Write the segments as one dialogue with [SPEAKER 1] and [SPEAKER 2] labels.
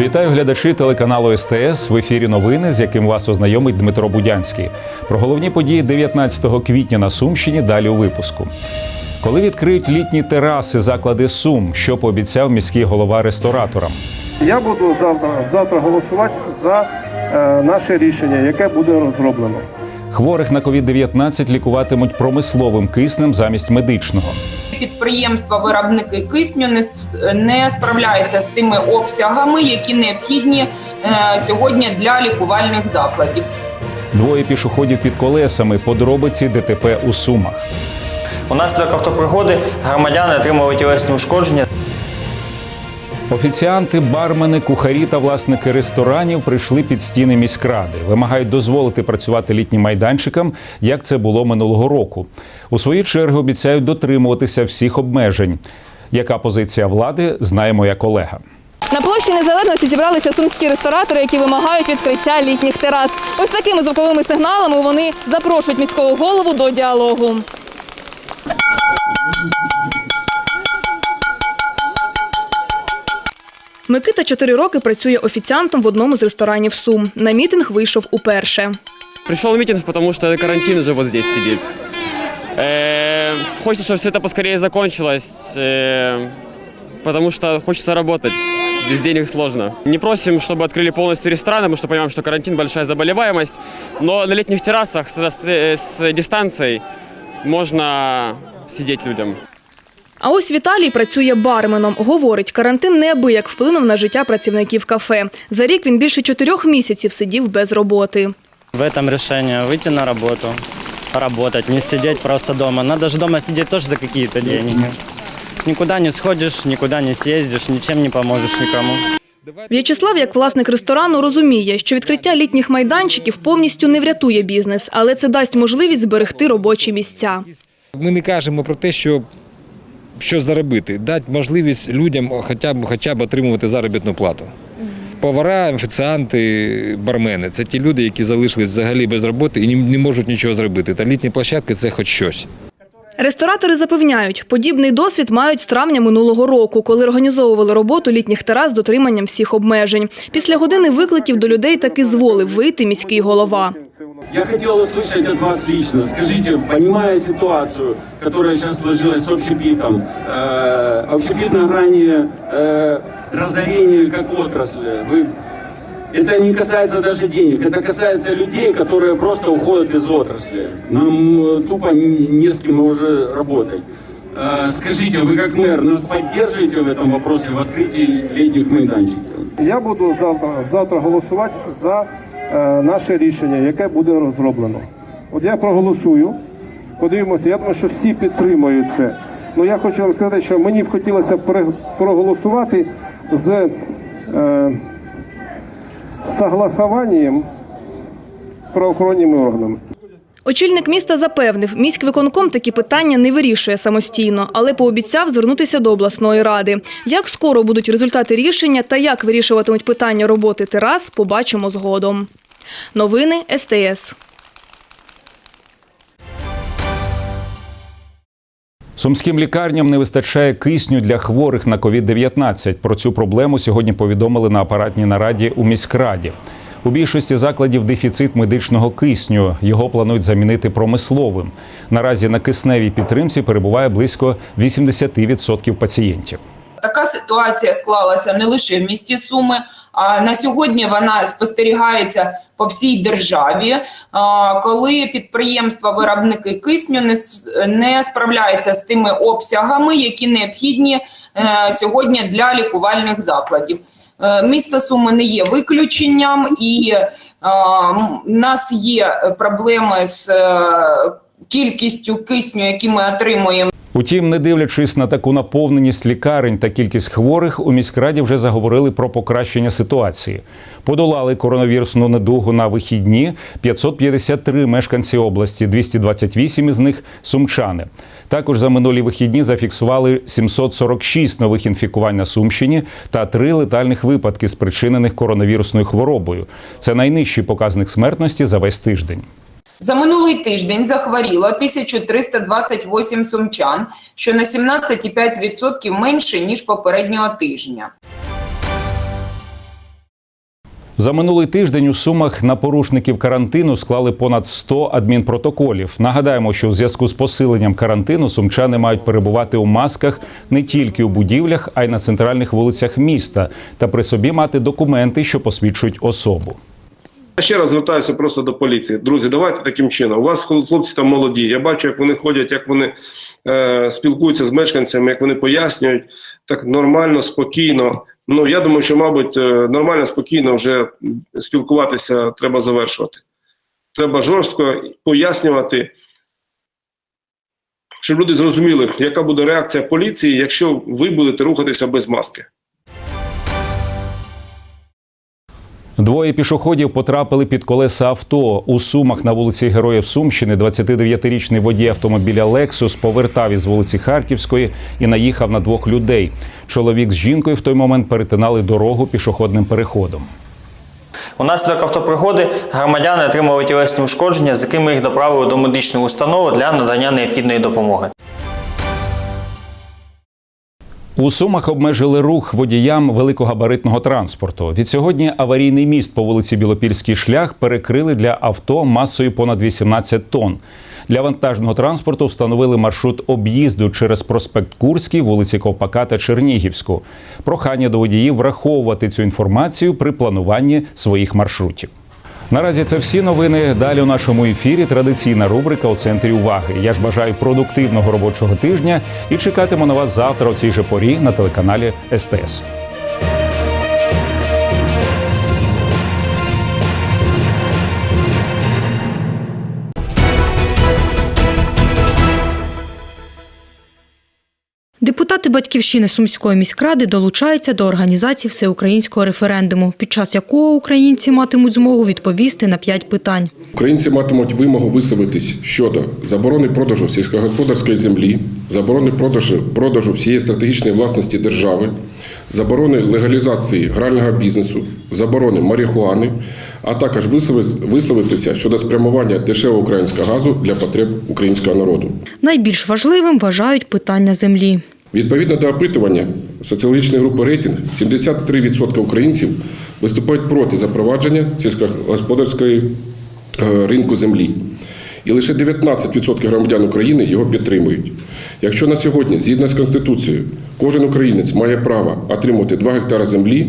[SPEAKER 1] Вітаю глядачі телеканалу СТС в ефірі новини, з яким вас ознайомить Дмитро Будянський. Про головні події 19 квітня на Сумщині далі у випуску. Коли відкриють літні тераси заклади Сум, що пообіцяв міський голова рестораторам.
[SPEAKER 2] Я буду завтра, завтра голосувати за е, наше рішення, яке буде розроблено.
[SPEAKER 1] Хворих на COVID-19 лікуватимуть промисловим киснем замість медичного.
[SPEAKER 3] Підприємства виробники кисню не, не справляються з тими обсягами, які необхідні е, сьогодні для лікувальних закладів.
[SPEAKER 1] Двоє пішоходів під колесами, подробиці ДТП у Сумах.
[SPEAKER 4] Унаслідок автопригоди громадяни отримали тілесні ушкодження.
[SPEAKER 1] Офіціанти, бармени, кухарі та власники ресторанів прийшли під стіни міськради. Вимагають дозволити працювати літнім майданчикам, як це було минулого року. У свою чергу обіцяють дотримуватися всіх обмежень. Яка позиція влади, знає моя колега.
[SPEAKER 5] На площі незалежності зібралися сумські ресторатори, які вимагають відкриття літніх терас. Ось такими звуковими сигналами вони запрошують міського голову до діалогу. Микита чотири роки працює офіціантом в одному з ресторанів Сум. На мітинг вийшов уперше.
[SPEAKER 6] Пришел митинг, потому что карантин уже вот здесь сидит. Э, Хочется, чтобы все это поскорее закончилось, э, потому что хочется работать. Без денег сложно. Не просим, чтобы открыли полностью рестораны, потому что понимаем, что карантин большая заболеваемость. Но на летних террасах с, раст- э, с дистанцией можно сидеть людям.
[SPEAKER 5] А ось Віталій працює барменом. Говорить, карантин неабияк вплинув на життя працівників кафе. За рік він більше чотирьох місяців сидів без роботи.
[SPEAKER 7] В этом решение выйти на работу, работать, не сидеть просто дома. Надо же дома сидеть тоже за какие-то деньги. Никуда не сходишь, никуда не съездишь, ничем не поможешь никому.
[SPEAKER 5] В'ячеслав, як власник ресторану, розуміє, що відкриття літніх майданчиків повністю не врятує бізнес, але це дасть можливість зберегти робочі місця.
[SPEAKER 8] Ми не кажемо про те, що що заробити, дати можливість людям хоча б, хоча б отримувати заробітну плату. Повара, офіціанти, бармени це ті люди, які залишились взагалі без роботи і не, можуть нічого зробити. Та літні площадки це хоч щось.
[SPEAKER 5] Ресторатори запевняють, подібний досвід мають з травня минулого року, коли організовували роботу літніх терас з дотриманням всіх обмежень. Після години викликів до людей таки зволив вийти міський голова.
[SPEAKER 9] Я хотел услышать от вас лично. Скажите, понимая ситуацию, которая сейчас сложилась с общепитом, э, общепит на грани э, разорения как отрасли, вы, это не касается даже денег, это касается людей, которые просто уходят из отрасли. Нам э, тупо не, не с кем уже работать. Э, скажите, вы как мэр нас поддерживаете в этом вопросе в открытии летних майданчиков?
[SPEAKER 2] Я буду завтра, завтра голосувати за е, наше рішення, яке буде розроблено. От я проголосую, подивимося, я думаю, що всі підтримують це. Ну я хочу вам сказати, що мені б хотілося пере- проголосувати з е, согласуванням з правоохоронними органами.
[SPEAKER 5] Очільник міста запевнив, міськвиконком такі питання не вирішує самостійно, але пообіцяв звернутися до обласної ради. Як скоро будуть результати рішення та як вирішуватимуть питання роботи терас, побачимо згодом. Новини СТС.
[SPEAKER 1] Сумським лікарням не вистачає кисню для хворих на COVID-19. Про цю проблему сьогодні повідомили на апаратній нараді у міськраді. У більшості закладів дефіцит медичного кисню. Його планують замінити промисловим. Наразі на кисневій підтримці перебуває близько 80% пацієнтів.
[SPEAKER 3] Така ситуація склалася не лише в місті Суми, а на сьогодні вона спостерігається по всій державі, коли підприємства виробники кисню не, справляються з тими обсягами, які необхідні е, сьогодні для лікувальних закладів. Е, Місто Суми не є виключенням, і е, в нас є проблеми з е, кількістю кисню, які ми отримуємо.
[SPEAKER 1] Утім, не дивлячись на таку наповненість лікарень та кількість хворих, у міськраді вже заговорили про покращення ситуації. Подолали коронавірусну недугу на вихідні 553 мешканці області, 228 із них сумчани. Також за минулі вихідні зафіксували 746 нових інфікувань на Сумщині та три летальних випадки, спричинених коронавірусною хворобою. Це найнижчий показник смертності за весь тиждень.
[SPEAKER 3] За минулий тиждень захворіло 1328 сумчан, що на 17,5% менше ніж попереднього тижня.
[SPEAKER 1] За минулий тиждень у Сумах на порушників карантину склали понад 100 адмінпротоколів. Нагадаємо, що у зв'язку з посиленням карантину сумчани мають перебувати у масках не тільки у будівлях, а й на центральних вулицях міста та при собі мати документи, що посвідчують особу.
[SPEAKER 2] Я ще раз звертаюся просто до поліції. Друзі, давайте таким чином. У вас хлопці там молоді. Я бачу, як вони ходять, як вони е, спілкуються з мешканцями, як вони пояснюють так нормально, спокійно. Ну я думаю, що, мабуть, е, нормально, спокійно вже спілкуватися треба завершувати. Треба жорстко пояснювати, щоб люди зрозуміли, яка буде реакція поліції, якщо ви будете рухатися без маски.
[SPEAKER 1] Двоє пішоходів потрапили під колеса авто. У Сумах на вулиці Героїв Сумщини 29-річний водій автомобіля Лексус повертав із вулиці Харківської і наїхав на двох людей. Чоловік з жінкою в той момент перетинали дорогу пішохідним переходом.
[SPEAKER 4] Унаслідок автопригоди громадяни отримали тілесні ушкодження, з якими їх доправили до медичної установи для надання необхідної допомоги.
[SPEAKER 1] У Сумах обмежили рух водіям великогабаритного транспорту. Від сьогодні аварійний міст по вулиці Білопільський шлях перекрили для авто масою понад 18 тонн. Для вантажного транспорту встановили маршрут об'їзду через проспект Курський, вулиці Ковпака та Чернігівську. Прохання до водіїв враховувати цю інформацію при плануванні своїх маршрутів. Наразі це всі новини. Далі у нашому ефірі традиційна рубрика у центрі уваги. Я ж бажаю продуктивного робочого тижня і чекатиму на вас завтра у цій же порі на телеканалі СТС.
[SPEAKER 10] Депутати батьківщини Сумської міськради долучаються до організації всеукраїнського референдуму, під час якого українці матимуть змогу відповісти на п'ять питань.
[SPEAKER 11] Українці матимуть вимогу висловитись щодо заборони продажу сільськогосподарської землі, заборони продажу, продажу всієї стратегічної власності держави, заборони легалізації грального бізнесу, заборони марихуани, а також висловитися щодо спрямування дешевого українського газу для потреб українського народу.
[SPEAKER 10] Найбільш важливим вважають питання землі.
[SPEAKER 11] Відповідно до опитування соціологічної групи рейтинг 73% українців виступають проти запровадження сільськогосподарської е, ринку землі. І лише 19% громадян України його підтримують. Якщо на сьогодні, згідно з Конституцією, кожен українець має право отримати 2 гектари землі,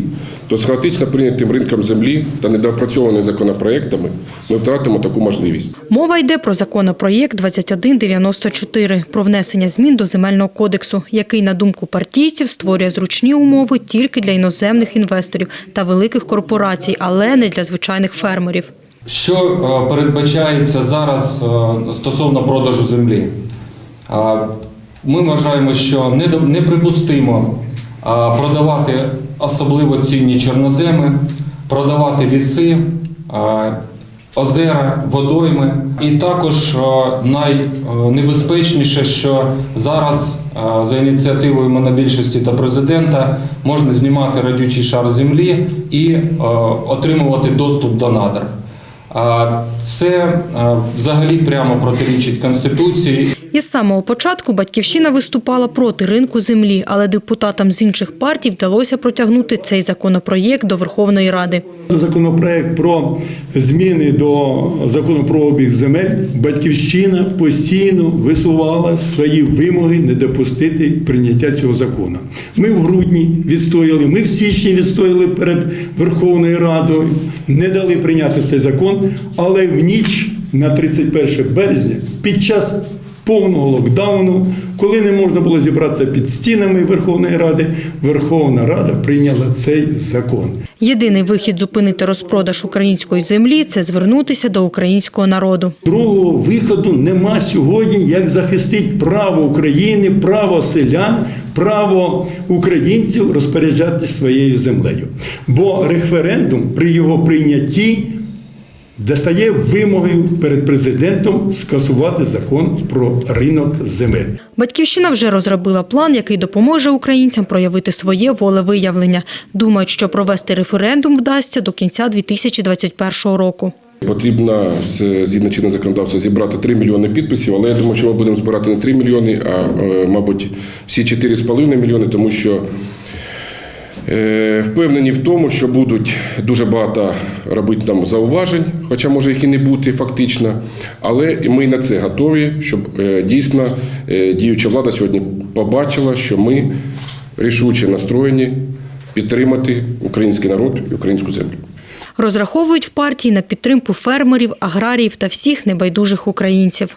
[SPEAKER 11] то з хаотично прийнятим ринком землі та недоопрацьованими законопроектами ми втратимо таку можливість.
[SPEAKER 10] Мова йде про законопроєкт 2194 про внесення змін до земельного кодексу, який, на думку партійців, створює зручні умови тільки для іноземних інвесторів та великих корпорацій, але не для звичайних фермерів.
[SPEAKER 12] Що е, передбачається зараз е, стосовно продажу землі? Е, Ми вважаємо, що неприпустимо продавати особливо цінні чорноземи, продавати ліси, е, озера, водойми. І також е, найнебезпечніше, що зараз е, за ініціативою монобільшості та президента можна знімати радючий шар землі і отримувати доступ до надр. Це взагалі прямо протирічить Конституції.
[SPEAKER 10] Із самого початку батьківщина виступала проти ринку землі, але депутатам з інших партій вдалося протягнути цей законопроєкт до Верховної Ради.
[SPEAKER 13] Законопроект про зміни до закону про обіг земель батьківщина постійно висувала свої вимоги не допустити прийняття цього закону. Ми в грудні відстояли, ми в січні відстояли перед Верховною Радою, не дали прийняти цей закон, але в ніч на 31 березня під час повного локдауну, коли не можна було зібратися під стінами Верховної Ради, Верховна Рада прийняла цей закон.
[SPEAKER 10] Єдиний вихід зупинити розпродаж української землі це звернутися до українського народу.
[SPEAKER 13] Другого виходу нема сьогодні, як захистити право України, право селян, право українців розпоряджатися своєю землею. Бо референдум при його прийнятті достає вимогою перед президентом скасувати закон про ринок земель.
[SPEAKER 10] Батьківщина вже розробила план, який допоможе українцям проявити своє волевиявлення. Думають, що провести референдум вдасться до кінця 2021 року.
[SPEAKER 11] Потрібно згідно чинного законодавства зібрати 3 мільйони підписів, але я думаю, що ми будемо збирати не 3 мільйони, а е, мабуть всі 4,5 мільйони, тому що Впевнені в тому, що будуть дуже багато робити нам зауважень, хоча може їх і не бути фактично. Але ми на це готові, щоб е, дійсно е, діюча влада сьогодні побачила, що ми рішуче настроєні підтримати український народ і українську землю.
[SPEAKER 10] Розраховують в партії на підтримку фермерів, аграріїв та всіх небайдужих українців.